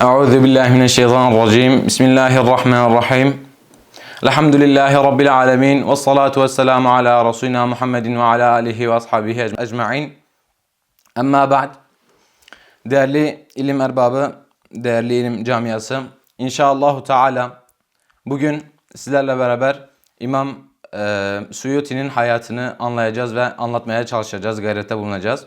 Euzu billahi mineşşeytanirracim. Bismillahirrahmanirrahim. Elhamdülillahi rabbil alamin ve salatu vesselamü ala resulina Muhammedin ve ala alihi ve ashabihi ecmaîn. Amma ba'd. Değerli ilim erbabı, değerli ilim camiası. İnşallahü Teala bugün sizlerle beraber İmam e, Suyuti'nin hayatını anlayacağız ve anlatmaya çalışacağız, gayrette bulunacağız.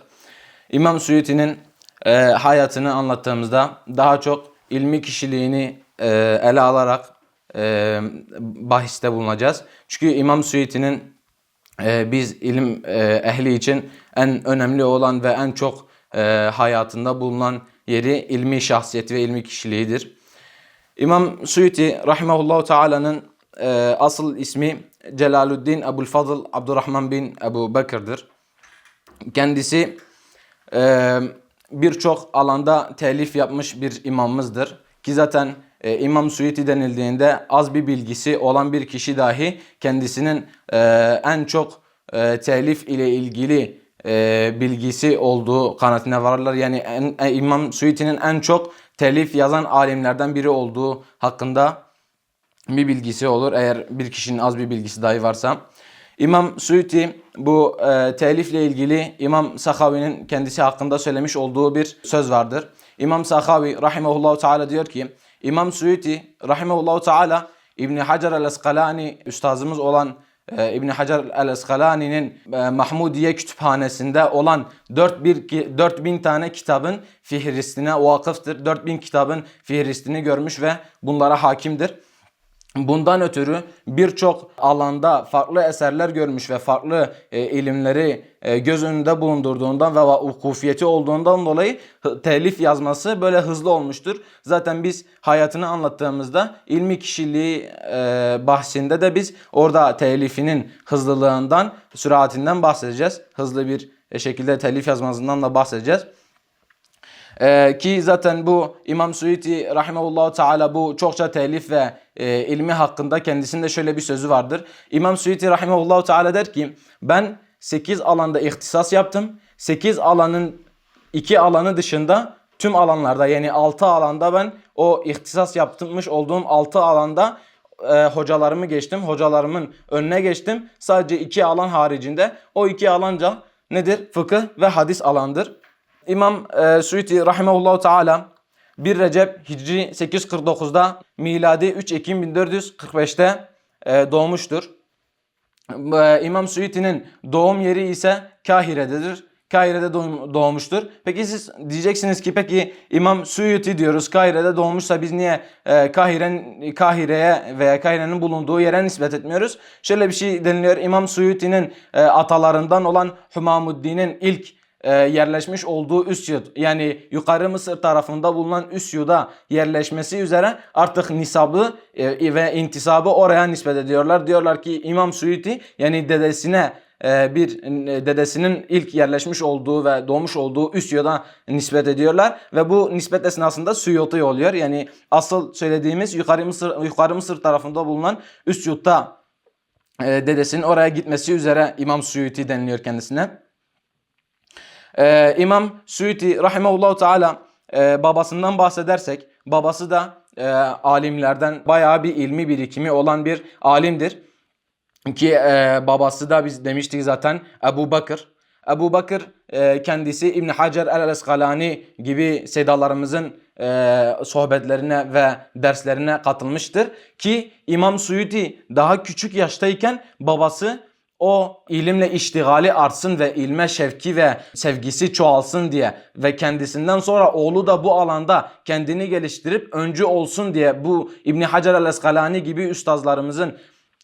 İmam Suyuti'nin e, hayatını anlattığımızda daha çok ilmi kişiliğini e, ele alarak e, bahiste bulunacağız. Çünkü İmam Suyuti'nin e, biz ilim e, ehli için en önemli olan ve en çok e, hayatında bulunan yeri ilmi şahsiyeti ve ilmi kişiliğidir. İmam Suyuti rahimahullahu teala'nın e, asıl ismi Celaluddin Ebu'l-Fadıl Abdurrahman bin Ebu Bekir'dir. Kendisi e, birçok alanda telif yapmış bir imamımızdır. Ki zaten e, İmam Suyuti denildiğinde az bir bilgisi olan bir kişi dahi kendisinin e, en çok e, telif ile ilgili e, bilgisi olduğu kanaatine varırlar. Yani en, e, İmam Suyuti'nin en çok telif yazan alimlerden biri olduğu hakkında bir bilgisi olur. Eğer bir kişinin az bir bilgisi dahi varsa. İmam Suyuti bu e, telifle ilgili İmam Sahavi'nin kendisi hakkında söylemiş olduğu bir söz vardır. İmam Sahavi rahimahullahu teala diyor ki İmam Suyuti rahimahullahu teala İbni Hacer el-Eskalani üstazımız olan e, İbni Hacer el-Eskalani'nin e, Mahmudiye kütüphanesinde olan 4000, 4000 tane kitabın fihristine vakıftır. 4000 kitabın fihristini görmüş ve bunlara hakimdir. Bundan ötürü birçok alanda farklı eserler görmüş ve farklı e, ilimleri e, göz önünde bulundurduğundan ve ukufiyeti olduğundan dolayı telif yazması böyle hızlı olmuştur. Zaten biz hayatını anlattığımızda ilmi kişiliği e, bahsinde de biz orada telifinin hızlılığından, süratinden bahsedeceğiz. Hızlı bir şekilde telif yazmasından da bahsedeceğiz. Ee, ki zaten bu İmam Suyuti rahimehullahu teala bu çokça telif ve e, ilmi hakkında kendisinde şöyle bir sözü vardır. İmam Suyuti rahimehullahu teala der ki ben 8 alanda ihtisas yaptım. 8 alanın 2 alanı dışında tüm alanlarda yani 6 alanda ben o ihtisas yaptırmış olduğum 6 alanda e, hocalarımı geçtim. Hocalarımın önüne geçtim. Sadece 2 alan haricinde o 2 alanca nedir? Fıkıh ve hadis alandır. İmam e, Suyuti rahimahullahu teala 1 Recep Hicri 849'da miladi 3 Ekim 1445'te e, doğmuştur. E, İmam Suyuti'nin doğum yeri ise Kahire'dedir. Kahire'de doğmuştur. Peki siz diyeceksiniz ki peki İmam Suyuti diyoruz Kahire'de doğmuşsa biz niye e, Kahire'nin Kahire'ye veya Kahire'nin bulunduğu yere nispet etmiyoruz? Şöyle bir şey deniliyor. İmam Suyuti'nin e, atalarından olan Humamuddin'in ilk e, yerleşmiş olduğu Üsyud yani yukarı Mısır tarafında bulunan Üsyud'a yerleşmesi üzere artık nisabı e, ve intisabı oraya nispet ediyorlar. Diyorlar ki İmam Suyuti yani dedesine e, bir dedesinin ilk yerleşmiş olduğu ve doğmuş olduğu Üsyud'a nispet ediyorlar ve bu nispet esnasında Suyuti oluyor. Yani asıl söylediğimiz yukarı Mısır yukarı Mısır tarafında bulunan Üsyud'da e, dedesinin oraya gitmesi üzere İmam Suyuti deniliyor kendisine. Ee, İmam Suyuti rahimahullahu teala e, babasından bahsedersek babası da e, alimlerden bayağı bir ilmi birikimi olan bir alimdir. Ki e, babası da biz demiştik zaten Ebu Bakır. Ebu Bakır e, kendisi İbn Hacer el-Eskalani gibi sedalarımızın e, sohbetlerine ve derslerine katılmıştır. Ki İmam Suyuti daha küçük yaştayken babası o ilimle iştigali artsın ve ilme şevki ve sevgisi çoğalsın diye ve kendisinden sonra oğlu da bu alanda kendini geliştirip öncü olsun diye bu İbn Hacer el-Eskalani gibi üstazlarımızın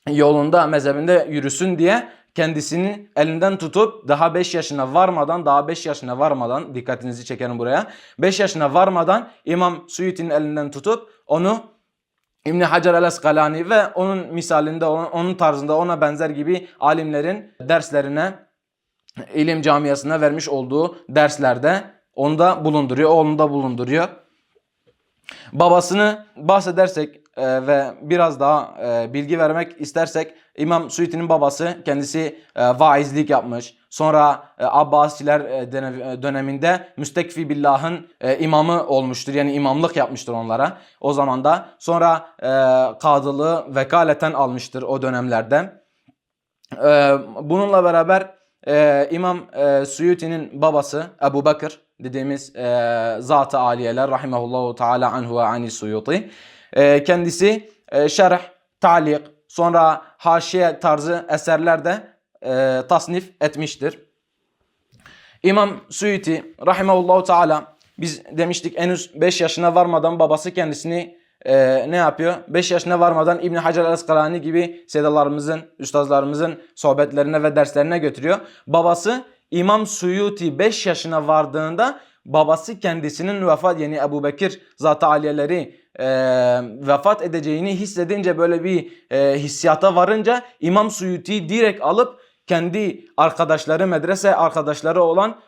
yolunda mezhebinde yürüsün diye kendisini elinden tutup daha 5 yaşına varmadan daha 5 yaşına varmadan dikkatinizi çekerim buraya 5 yaşına varmadan İmam Suyuti'nin elinden tutup onu İbn Hacer el-Eskalani ve onun misalinde onun, tarzında ona benzer gibi alimlerin derslerine ilim camiasına vermiş olduğu derslerde onu da bulunduruyor, oğlunu da bulunduruyor. Babasını bahsedersek e, ve biraz daha e, bilgi vermek istersek İmam Suyuti'nin babası kendisi e, vaizlik yapmış. Sonra e, Abbasiler e, e, döneminde Müstekfi Billah'ın imamı olmuştur. Yani imamlık yapmıştır onlara o zaman da. Sonra kadılığı vekaleten almıştır o dönemlerde. Bununla beraber İmam Suyuti'nin babası Ebu Bakır dediğimiz zat-ı aliyeler rahimahullahu teala anhu ve ani Suyuti. Kendisi şerh, talik, sonra haşiye tarzı eserlerde e, tasnif etmiştir. İmam Suyuti rahimahullahu teala biz demiştik henüz 5 yaşına varmadan babası kendisini e, ne yapıyor? 5 yaşına varmadan İbn Hacer el-Asqalani gibi sedalarımızın, üstazlarımızın sohbetlerine ve derslerine götürüyor. Babası İmam Suyuti 5 yaşına vardığında babası kendisinin vefat yani Ebu Bekir zat-ı aliyeleri e, vefat edeceğini hissedince böyle bir e, hissiyata varınca İmam Suyuti direkt alıp kendi arkadaşları medrese arkadaşları olan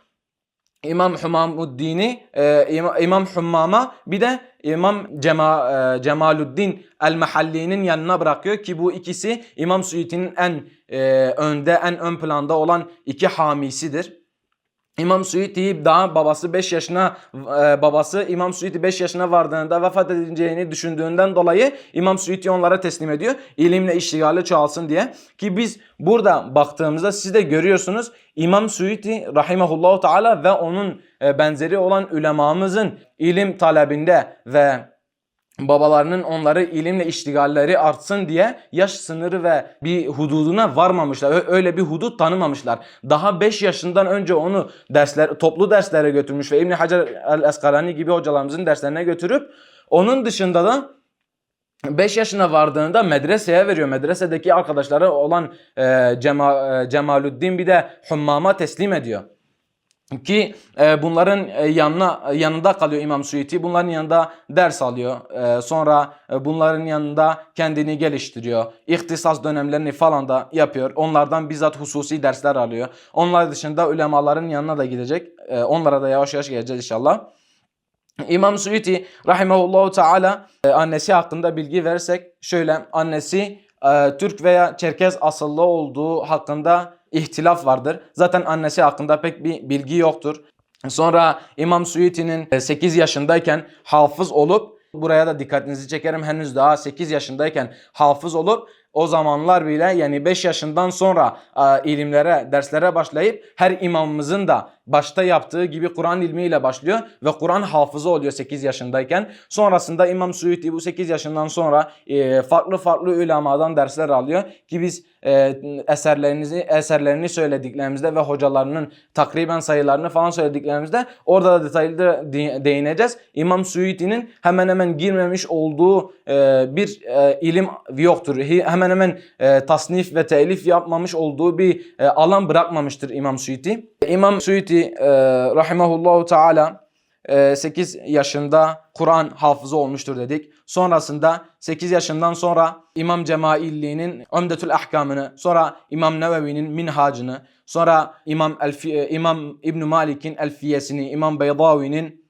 İmam Humamuddin'i e, İma- İmam Hummam'a bir de İmam Cema, e, Cemaluddin el-Mahalli'nin yanına bırakıyor ki bu ikisi İmam Suyuti'nin en e, önde en ön planda olan iki hamisidir. İmam Suyuti daha babası 5 yaşına e, babası İmam Suyuti 5 yaşına vardığında vefat edeceğini düşündüğünden dolayı İmam Suyuti onlara teslim ediyor. İlimle iştigali çoğalsın diye. Ki biz burada baktığımızda siz de görüyorsunuz İmam Suyuti rahimahullahu teala ve onun e, benzeri olan ulemamızın ilim talebinde ve babalarının onları ilimle iştigalleri artsın diye yaş sınırı ve bir hududuna varmamışlar. Öyle bir hudut tanımamışlar. Daha 5 yaşından önce onu dersler toplu derslere götürmüş ve İbn Hacer el-Eskalani gibi hocalarımızın derslerine götürüp onun dışında da 5 yaşına vardığında medreseye veriyor. Medresedeki arkadaşları olan e, Cema, e, Cemaluddin bir de Hummam'a teslim ediyor. Ki e, bunların e, yanına yanında kalıyor İmam Suyuti. Bunların yanında ders alıyor. E, sonra e, bunların yanında kendini geliştiriyor. İhtisas dönemlerini falan da yapıyor. Onlardan bizzat hususi dersler alıyor. Onlar dışında ulemaların yanına da gidecek. E, onlara da yavaş yavaş geleceğiz inşallah. İmam Suyuti rahimahullahu teala e, annesi hakkında bilgi verirsek şöyle annesi e, Türk veya Çerkez asıllı olduğu hakkında ihtilaf vardır. Zaten annesi hakkında pek bir bilgi yoktur. Sonra İmam Suyuti'nin 8 yaşındayken hafız olup buraya da dikkatinizi çekerim henüz daha 8 yaşındayken hafız olup o zamanlar bile yani 5 yaşından sonra e, ilimlere, derslere başlayıp her imamımızın da başta yaptığı gibi Kur'an ilmiyle başlıyor ve Kur'an hafızı oluyor 8 yaşındayken. Sonrasında İmam Suyuti bu 8 yaşından sonra e, farklı farklı ulemadan dersler alıyor ki biz e, eserlerinizi eserlerini söylediklerimizde ve hocalarının takriben sayılarını falan söylediklerimizde orada da detaylı değineceğiz. İmam Suyuti'nin hemen hemen girmemiş olduğu e, bir e, ilim yoktur. Hemen hemen tasnif ve telif yapmamış olduğu bir alan bırakmamıştır İmam Suyuti. İmam Suyuti e, rahimahullahu teala 8 yaşında Kur'an hafızı olmuştur dedik. Sonrasında 8 yaşından sonra İmam Cemailli'nin Umdetül Ahkamını, sonra İmam Nevevi'nin Minhacını, sonra İmam Elfi, İmam İbn Malik'in Elfiyesini, İmam Beydavi'nin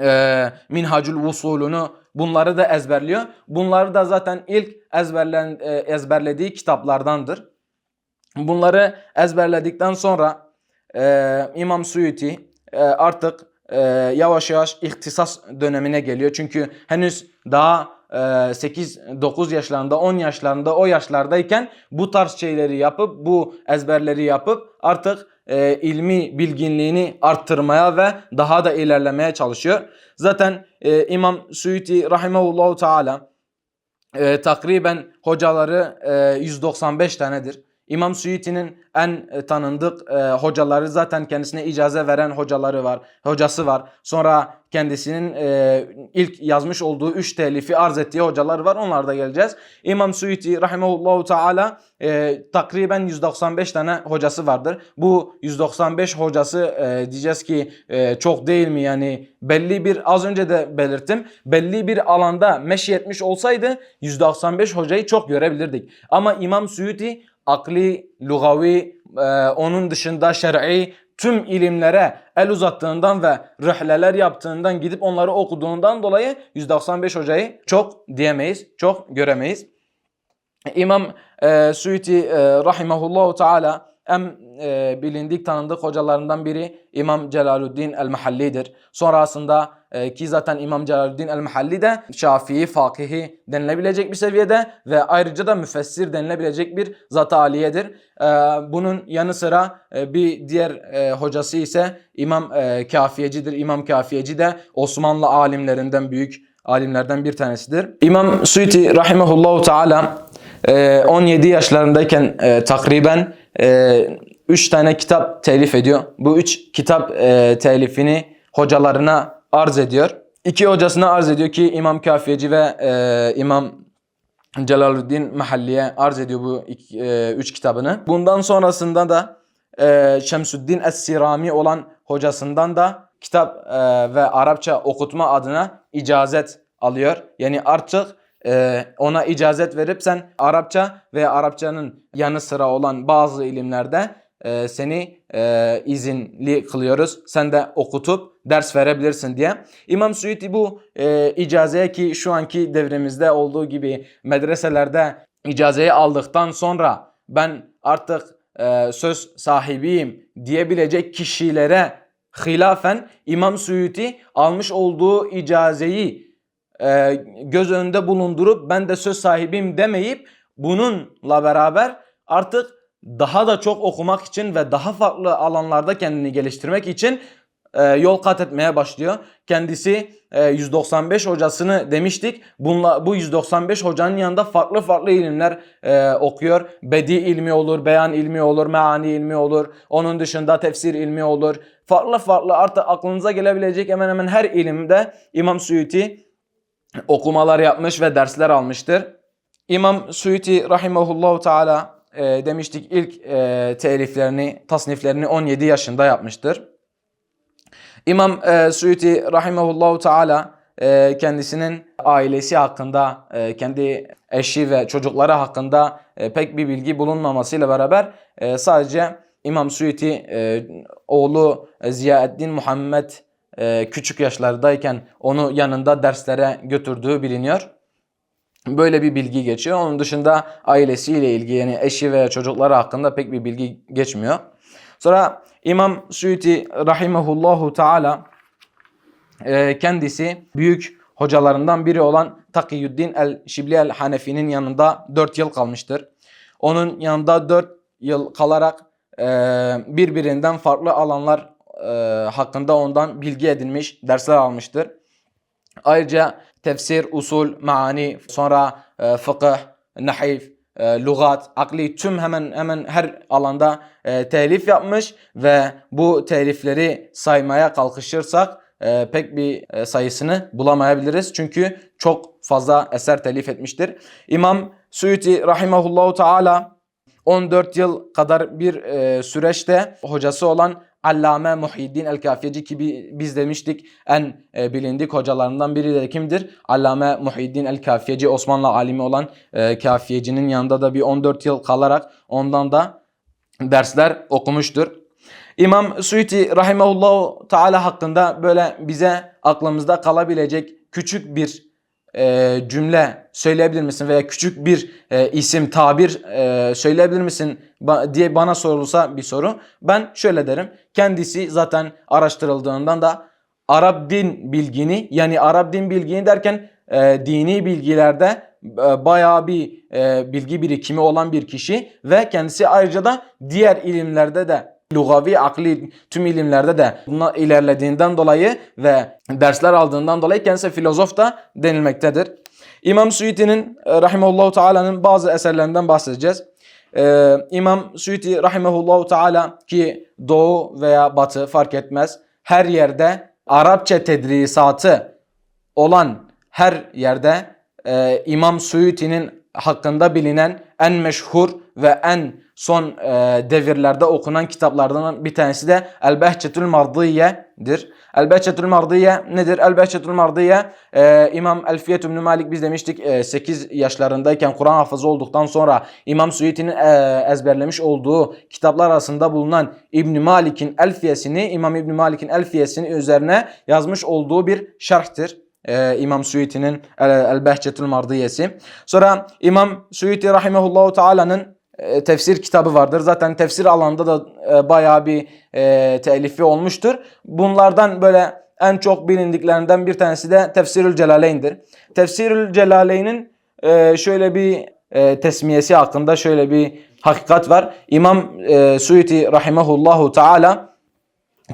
e, Minhacül Vusulunu bunları da ezberliyor. Bunları da zaten ilk ezberlen, e, ezberlediği kitaplardandır. Bunları ezberledikten sonra e, İmam Suyuti e, artık e, yavaş yavaş ihtisas dönemine geliyor. Çünkü henüz daha e, 8-9 yaşlarında 10 yaşlarında o yaşlardayken bu tarz şeyleri yapıp bu ezberleri yapıp artık e, ilmi bilginliğini arttırmaya ve daha da ilerlemeye çalışıyor. Zaten e, İmam Suyuti rahimahullahu teala e, takriben hocaları e, 195 tanedir. İmam Suyuti'nin en e, tanındık e, hocaları zaten kendisine icaze veren hocaları var, hocası var. Sonra kendisinin e, ilk yazmış olduğu 3 telifi arz ettiği hocalar var. Onlara da geleceğiz. İmam Suyuti rahimehullahu teala e, takriben 195 tane hocası vardır. Bu 195 hocası e, diyeceğiz ki e, çok değil mi yani belli bir az önce de belirttim. Belli bir alanda meşi etmiş olsaydı 195 hocayı çok görebilirdik. Ama İmam Suyuti akli, lugavi, e, onun dışında şer'i tüm ilimlere el uzattığından ve rihleler yaptığından gidip onları okuduğundan dolayı 195 hocayı çok diyemeyiz, çok göremeyiz. İmam e, Suyuti e, rahimahullahu teala en e, bilindik tanındık hocalarından biri İmam Celaluddin el-Mahalli'dir. Sonrasında e, ki zaten İmam Celaluddin el-Mahalli de Şafii, fakihi denilebilecek bir seviyede ve ayrıca da müfessir denilebilecek bir zat aliyedir. E, bunun yanı sıra e, bir diğer e, hocası ise İmam e, Kafiyecidir. İmam Kafiyeci de Osmanlı alimlerinden büyük alimlerden bir tanesidir. İmam Suyuti rahimahullahu teala e, 17 yaşlarındayken e, takriben 3 tane kitap telif ediyor. Bu 3 kitap e, telifini hocalarına arz ediyor. İki hocasına arz ediyor ki İmam Kafiyeci ve e, İmam Celaluddin Mahalliye arz ediyor bu iki, e, üç kitabını. Bundan sonrasında da e, Şemsüddin Es-Sirami olan hocasından da kitap e, ve Arapça okutma adına icazet alıyor. Yani artık e, ona icazet verip sen Arapça ve Arapçanın yanı sıra olan bazı ilimlerde e, seni e, izinli kılıyoruz. Sen de okutup ders verebilirsin diye. İmam Suyuti bu e, icazeye ki şu anki devrimizde olduğu gibi medreselerde icazeyi aldıktan sonra ben artık söz sahibiyim diyebilecek kişilere hilafen İmam Suyuti almış olduğu icazeyi e, göz önünde bulundurup ben de söz sahibiyim demeyip bununla beraber artık daha da çok okumak için ve daha farklı alanlarda kendini geliştirmek için e, yol kat etmeye başlıyor. Kendisi e, 195 hocasını demiştik. Bunla, bu 195 hocanın yanında farklı farklı ilimler e, okuyor. Bedi ilmi olur, beyan ilmi olur, meani ilmi olur. Onun dışında tefsir ilmi olur. Farklı farklı artık aklınıza gelebilecek hemen hemen her ilimde İmam Suyuti okumalar yapmış ve dersler almıştır. İmam Suyuti rahimahullahu teala e, demiştik ilk e, teliflerini, tasniflerini 17 yaşında yapmıştır. İmam e, Suyuti rahimahullahu teala e, kendisinin ailesi hakkında, e, kendi eşi ve çocukları hakkında e, pek bir bilgi bulunmamasıyla beraber e, sadece İmam Suyuti e, oğlu Ziyaeddin Muhammed e, küçük yaşlardayken onu yanında derslere götürdüğü biliniyor. Böyle bir bilgi geçiyor. Onun dışında ailesiyle ilgili yani eşi veya çocukları hakkında pek bir bilgi geçmiyor. Sonra İmam Suyuti rahimehullahu taala e, kendisi büyük hocalarından biri olan Takiyüddin el-Şibli el-Hanefi'nin yanında 4 yıl kalmıştır. Onun yanında 4 yıl kalarak e, birbirinden farklı alanlar e, hakkında ondan bilgi edinmiş, dersler almıştır. Ayrıca tefsir, usul, maani, sonra e, fıkıh, nahif, e, lugat, akli tüm hemen hemen her alanda e, telif yapmış ve bu telifleri saymaya kalkışırsak e, pek bir e, sayısını bulamayabiliriz. Çünkü çok fazla eser telif etmiştir. İmam Suyuti rahimahullahu taala 14 yıl kadar bir e, süreçte hocası olan Allame Muhyiddin el-Kafiyeci ki biz demiştik en e, bilindik hocalarından biri de kimdir? Allame Muhyiddin el-Kafiyeci Osmanlı alimi olan e, Kafiyecinin yanında da bir 14 yıl kalarak ondan da dersler okumuştur. İmam Suyuti rahimahullahu teala hakkında böyle bize aklımızda kalabilecek küçük bir e, cümle söyleyebilir misin veya küçük bir e, isim, tabir e, söyleyebilir misin ba diye bana sorulsa bir soru. Ben şöyle derim. Kendisi zaten araştırıldığından da Arap din bilgini yani Arap din bilgini derken e, dini bilgilerde e, bayağı bir e, bilgi birikimi olan bir kişi ve kendisi ayrıca da diğer ilimlerde de lugavi, akli tüm ilimlerde de buna ilerlediğinden dolayı ve dersler aldığından dolayı kendisi filozof da denilmektedir. İmam Suyuti'nin e, rahimehullahu teala'nın bazı eserlerinden bahsedeceğiz. Ee, İmam Suyuti rahimehullahu teala ki doğu veya batı fark etmez her yerde Arapça tedrisatı olan her yerde e, İmam Suyuti'nin hakkında bilinen en meşhur ve en son e, devirlerde okunan kitaplardan bir tanesi de El Behçetül Mardiye'dir. El Behçetül Mardiye nedir? El Behçetül Mardiye e, İmam Elfiyet İbn Malik biz demiştik e, 8 yaşlarındayken Kur'an hafızı olduktan sonra İmam Suyuti'nin e, ezberlemiş olduğu kitaplar arasında bulunan İbn Malik'in Elfiyesini İmam İbn Malik'in Elfiyesini üzerine yazmış olduğu bir şerhtir. Ee, İmam Suyuti'nin El, El Behçetül Mardiyesi. Sonra İmam Suyuti Rahimehullahu Teala'nın e, tefsir kitabı vardır. Zaten tefsir alanında da e, bayağı bir e, telifi olmuştur. Bunlardan böyle en çok bilindiklerinden bir tanesi de Tefsirül Celaleyn'dir. Tefsirül Celaleyn'in e, şöyle bir tesmiyesi hakkında şöyle bir hakikat var. İmam e, Suyuti Rahimehullahu Teala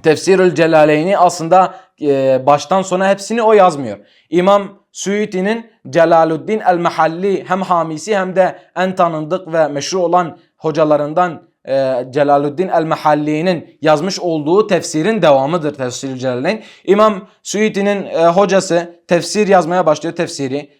Tefsirül Celaleyni aslında e, baştan sona hepsini o yazmıyor. İmam Suyuti'nin Celaluddin el-Mahalli hem hamisi hem de en tanındık ve meşhur olan hocalarından e, Celaluddin el-Mahalli'nin yazmış olduğu tefsirin devamıdır Tefsirül Celaleyn. İmam Suyuti'nin e, hocası tefsir yazmaya başlıyor tefsiri.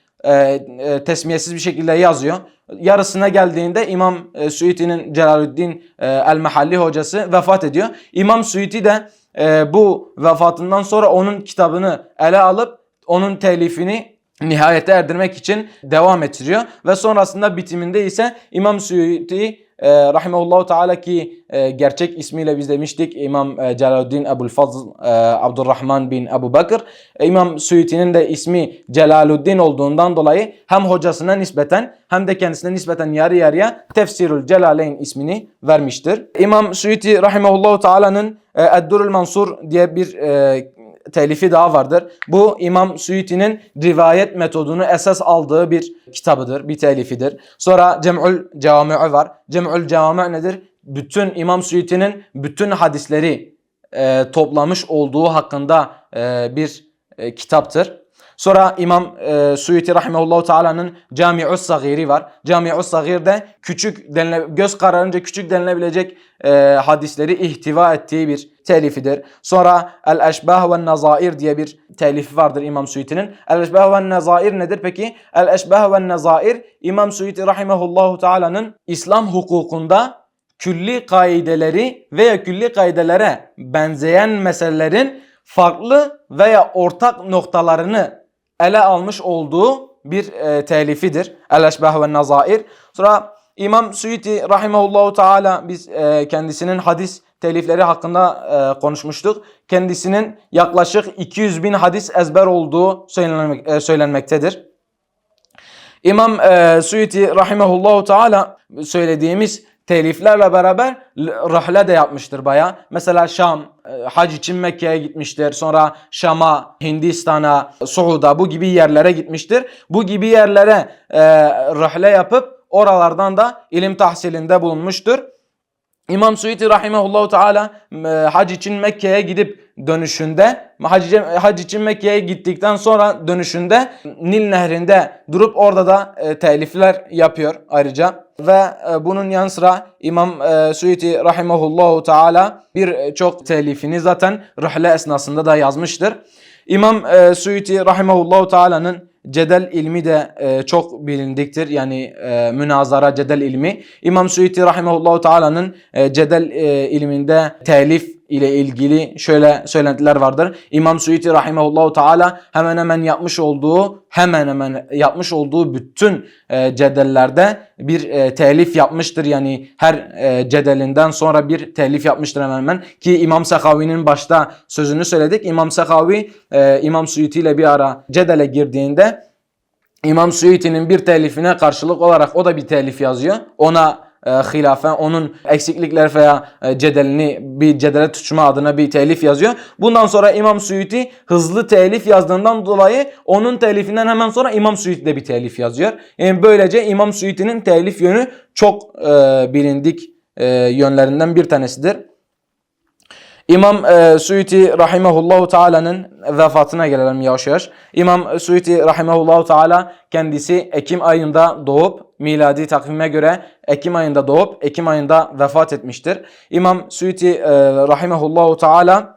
Tesmiyesiz bir şekilde yazıyor. Yarısına geldiğinde İmam e, Suyuti'nin Celaluddin e, el-Mahalli hocası vefat ediyor. İmam Suyuti de e, bu vefatından sonra onun kitabını ele alıp onun telifini nihayete erdirmek için devam ettiriyor. Ve sonrasında bitiminde ise İmam Suyuti e, rahimehullahu teala ki e, gerçek ismiyle biz demiştik İmam e, Celaluddin Ebu'l Fazl e, Abdurrahman bin Ebu Bakır. E, İmam Suyuti'nin de ismi Celaluddin olduğundan dolayı hem hocasına nispeten hem de kendisine nispeten yarı yarıya Tefsirül Celaleyn ismini vermiştir. İmam Suyuti rahimehullahu teala'nın e, Eddurul Mansur diye bir e, telifi daha vardır. Bu İmam Suyuti'nin rivayet metodunu esas aldığı bir kitabıdır, bir telifidir. Sonra Cem'ül Cami'u var. Cem'ül Cami' nedir? Bütün İmam Suyuti'nin bütün hadisleri e, toplamış olduğu hakkında e, bir e, kitaptır. Sonra İmam e, Suyuti Rahimehullahu Teala'nın Cami'us Sagiri var. Cami'us Sagir küçük denile, göz kararınca küçük denilebilecek e, hadisleri ihtiva ettiği bir telifidir. Sonra El Eşbah ve Nazair diye bir telifi vardır İmam Suyuti'nin. El Eşbah ve Nazair nedir peki? El Eşbah ve Nazair İmam Suyuti Rahimehullahu Teala'nın İslam hukukunda külli kaideleri veya külli kaidelere benzeyen meselelerin farklı veya ortak noktalarını ele almış olduğu bir e, telifidir. El-Eşbah ve Nazair. Sonra İmam Suyuti rahimehullahu teala biz e, kendisinin hadis telifleri hakkında e, konuşmuştuk. Kendisinin yaklaşık 200 bin hadis ezber olduğu söylenmek, e, söylenmektedir. İmam e, Suyuti rahimehullahu teala söylediğimiz teliflerle beraber rahle de yapmıştır baya. Mesela Şam, hac için Mekke'ye gitmiştir. Sonra Şam'a, Hindistan'a, Suud'a bu gibi yerlere gitmiştir. Bu gibi yerlere e, rahle yapıp oralardan da ilim tahsilinde bulunmuştur. İmam Suyuti rahimehullahu teala e, hac için Mekke'ye gidip dönüşünde hac, hac için Mekke'ye gittikten sonra dönüşünde Nil Nehri'nde durup orada da e, telifler yapıyor ayrıca ve e, bunun yanı sıra İmam e, Suyuti rahimehullahu teala birçok telifini zaten rihle esnasında da yazmıştır. İmam e, Suyuti rahimehullahu teala'nın cedel ilmi de e, çok bilindiktir. Yani e, münazara cedel ilmi. İmam Suyuti rahimehullahu teala'nın e, cedel e, ilminde telif ile ilgili şöyle söylentiler vardır. İmam Suyuti rahimehullahu teala hemen hemen yapmış olduğu hemen hemen yapmış olduğu bütün e, cedellerde bir e, telif yapmıştır. Yani her e, cedelinden sonra bir telif yapmıştır hemen hemen. Ki İmam Sekavi'nin başta sözünü söyledik. İmam Sekavi e, İmam Suyuti ile bir ara cedele girdiğinde İmam Suyuti'nin bir telifine karşılık olarak o da bir telif yazıyor. Ona e, onun eksiklikler veya e, cedelini bir cedele tutuşma adına bir telif yazıyor. Bundan sonra İmam Suyuti hızlı telif yazdığından dolayı onun telifinden hemen sonra İmam Suyuti de bir telif yazıyor. Yani böylece İmam Suyuti'nin telif yönü çok e, bilindik e, yönlerinden bir tanesidir. İmam e, Suyuti rahimehullahu teala'nın vefatına gelelim yavaş yavaş. İmam Suyuti rahimehullahu teala kendisi Ekim ayında doğup miladi takvime göre Ekim ayında doğup Ekim ayında vefat etmiştir. İmam Suyuti e, rahimehullahu teala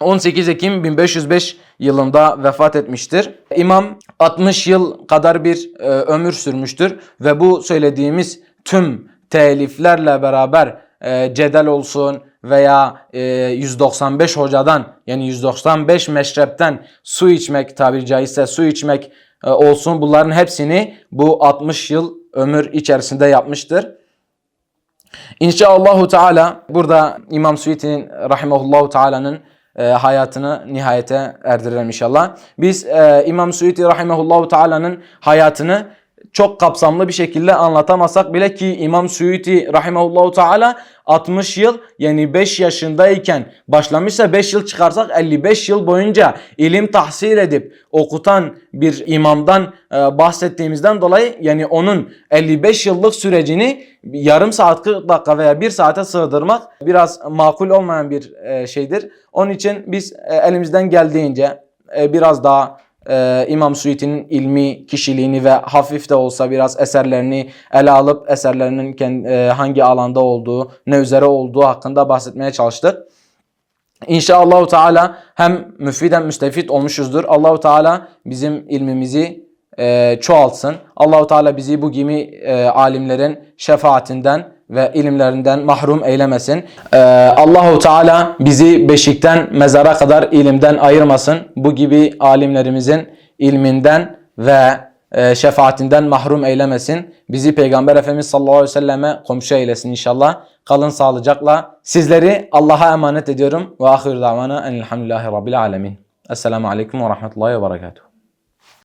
18 Ekim 1505 yılında vefat etmiştir. İmam 60 yıl kadar bir e, ömür sürmüştür ve bu söylediğimiz tüm teliflerle beraber e, cedel olsun veya e, 195 hocadan yani 195 meşrepten su içmek tabiri caizse su içmek olsun bunların hepsini bu 60 yıl ömür içerisinde yapmıştır. İnşaallahu Teala burada İmam Suyuti'nin rahimehullahu Teala'nın e, hayatını nihayete erdirelim inşallah. Biz e, İmam Suyuti rahimehullahu teala'nın hayatını çok kapsamlı bir şekilde anlatamasak bile ki İmam Suyuti rahimehullahu teala 60 yıl yani 5 yaşındayken başlamışsa 5 yıl çıkarsak 55 yıl boyunca ilim tahsil edip okutan bir imamdan e, bahsettiğimizden dolayı yani onun 55 yıllık sürecini yarım saat 40 dakika veya 1 saate sığdırmak biraz makul olmayan bir e, şeydir. Onun için biz e, elimizden geldiğince biraz daha e, İmam Suyuti'nin ilmi kişiliğini ve hafif de olsa biraz eserlerini ele alıp eserlerinin kend- e, hangi alanda olduğu, ne üzere olduğu hakkında bahsetmeye çalıştık. İnşallah Teala hem müfid hem müstefit olmuşuzdur. Allahu Teala bizim ilmimizi e, çoğaltsın. Allahu Teala bizi bu gibi e, alimlerin şefaatinden ve ilimlerinden mahrum eylemesin. E, Allahu Teala bizi beşikten mezara kadar ilimden ayırmasın. Bu gibi alimlerimizin ilminden ve e, şefaatinden mahrum eylemesin. Bizi Peygamber Efendimiz sallallahu aleyhi ve selleme komşu eylesin inşallah. Kalın sağlıcakla. Sizleri Allah'a emanet ediyorum. Ve ahir davana enelhamdülillahi rabbil alemin. Esselamu aleyküm ve rahmetullahi ve berekatuhu.